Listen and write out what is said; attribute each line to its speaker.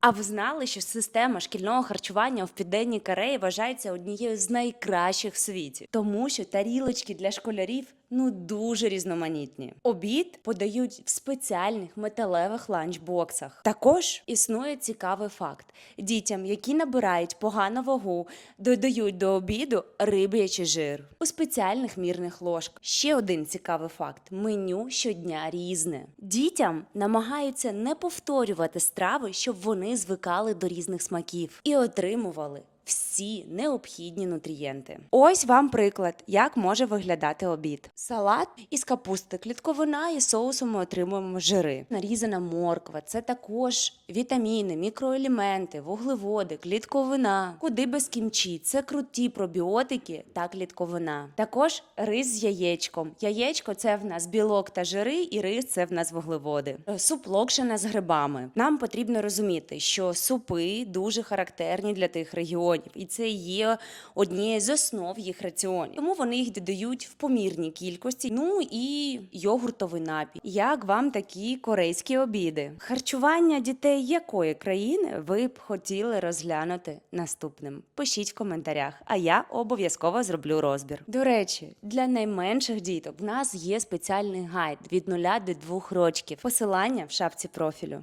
Speaker 1: А ви знали, що система шкільного харчування в Південній Кореї вважається однією з найкращих в світі, тому що тарілочки для школярів ну дуже різноманітні. Обід подають в спеціальних металевих ланчбоксах. Також існує цікавий факт: дітям, які набирають погану вагу, додають до обіду риб'ячий жир у спеціальних мірних ложках. Ще один цікавий факт: меню щодня різне. Дітям намагаються не повторювати страви, щоб вони звикали до різних смаків і отримували. Всі необхідні нутрієнти. Ось вам приклад, як може виглядати обід. Салат із капусти, клітковина і соусом ми отримуємо жири. Нарізана морква це також вітаміни, мікроелементи, вуглеводи, клітковина. Куди без кімчі, це круті пробіотики та клітковина. Також рис з яєчком. Яєчко це в нас білок та жири, і рис це в нас вуглеводи. Е, Суп локшина з грибами. Нам потрібно розуміти, що супи дуже характерні для тих регіонів, і це є однією з основ їх раціонів. Тому вони їх додають в помірній кількості. Ну і йогуртовий напій. Як вам такі корейські обіди? Харчування дітей якої країни ви б хотіли розглянути наступним? Пишіть в коментарях, а я обов'язково зроблю розбір. До речі, для найменших діток в нас є спеціальний гайд від 0 до 2 років. Посилання в шапці профілю.